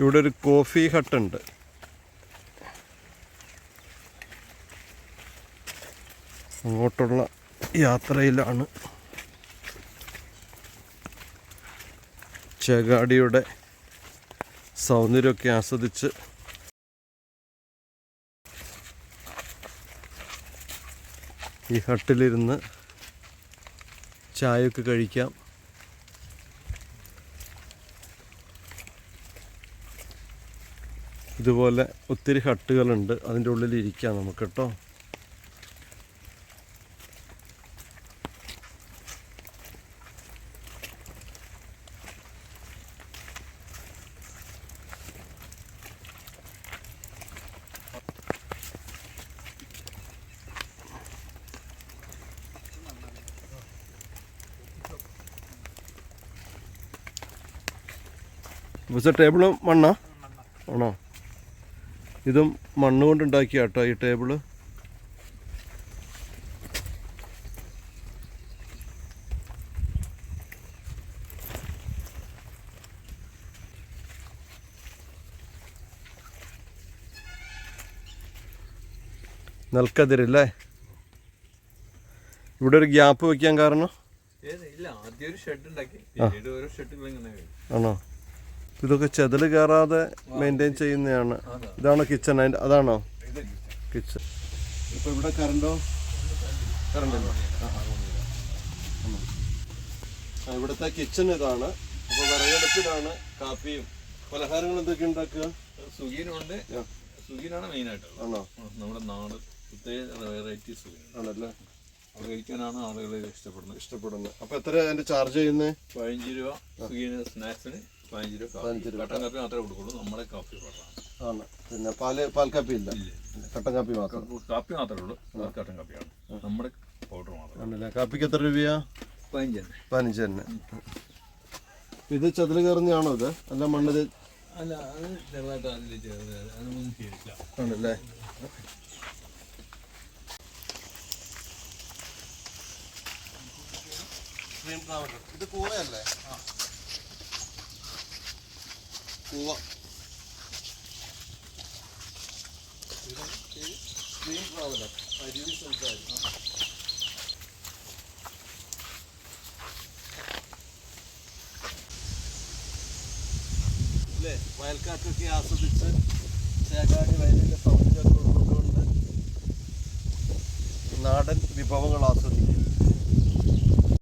ഇവിടെ ഒരു കോഫി ഹട്ടുണ്ട് അങ്ങോട്ടുള്ള യാത്രയിലാണ് ചേകാടിയുടെ സൗന്ദര്യമൊക്കെ ആസ്വദിച്ച് ഈ ഹട്ടിലിരുന്ന് ചായയൊക്കെ കഴിക്കാം. ഇതുപോലെ ഒത്തിരി ഹട്ടുകളുണ്ട് അതിന്റെ ഉള്ളിൽ ഇരിക്കാം നമുക്ക് കേട്ടോ അപ്പോൾ ടേബിളും മണ്ണാ ആണോ ഇതും മണ്ണ് കൊണ്ടുണ്ടാക്കിയ കേട്ടോ ഈ ടേബിൾ. നെൽക്കതിരല്ലേ? ഇവിടെ ഒരു ഗ്യാപ്പ് വെക്കാൻ കാരണം. ആണോ? ഇതൊക്കെ ചെതൽ കയറാതെ മെയിന്റെയിൻ ചെയ്യുന്നതാണ്. ഇതാണോ കിച്ചൺ അതിന്റെ അതാണോ? കിച്ചൺ ഇപ്പോൾ ഇവിടെ കറണ്ടോ കറണ്ട് ഇവിടുത്തെ കിച്ചൺ ഇതാണ്. അപ്പോൾ വിറകടുപ്പിലാണ് കാപ്പിയും. പലഹാരങ്ങൾ എന്തൊക്കെ ഉണ്ടാക്കുക. സുഗീനാണ് മെയിൻ ആയിട്ട് ആണോ? നമ്മുടെ നാട് പ്രത്യേക വെറൈറ്റി സുഗീൻ ആണല്ലേ? അത് കഴിക്കാനാണ് ആളുകൾ ഇഷ്ടപ്പെടുന്നത്. ഇഷ്ടപ്പെടുന്നത്. അപ്പോൾ എത്ര അതിന്റെ ചാർജ് ചെയ്യുന്നത് പതിനഞ്ച് രൂപ സുഗീന് സ്നാക്സിന് പതിനഞ്ച് രൂപ പതിനഞ്ച് കാപ്പി കട്ടൻ കാപ്പി മാത്രമേ കൊടുക്കുള്ളൂ. നമ്മുടെ കാപ്പി ആണ്. പിന്നെ പാൽ പാൽ കാപ്പി ഇല്ല. കട്ടൻ കാപ്പി മാത്രം. കാപ്പി മാത്രമേ ഉള്ളൂ. കട്ടൻ കാപ്പിയാണ്. നമ്മുടെ പൗഡർ മാത്രം ആണല്ലേ? കാപ്പിക്ക് എത്ര രൂപയാ? പതിനഞ്ച് തന്നെ. പതിനഞ്ച് തന്നെ. ഇത് ചതിൽ കയറുന്നതാണോ ഇത്? അല്ല മണ്ണ് അല്ല അത് ചെറുതായിട്ട് അതിൽ ചേർന്ന് അതൊന്നും ചെയ്തില്ല ആണല്ലേ? ഇത് കൂവയല്ലേ സംസാരിക്കും അല്ലേ വയൽക്കാറ്റൊക്കെ ആസ്വദിച്ച് ചേകാടി വയലിന്റെ സൗന്ദര്യം ഉൾക്കൊണ്ടുകൊണ്ട് നാടൻ വിഭവങ്ങൾ ആസ്വദിക്കുക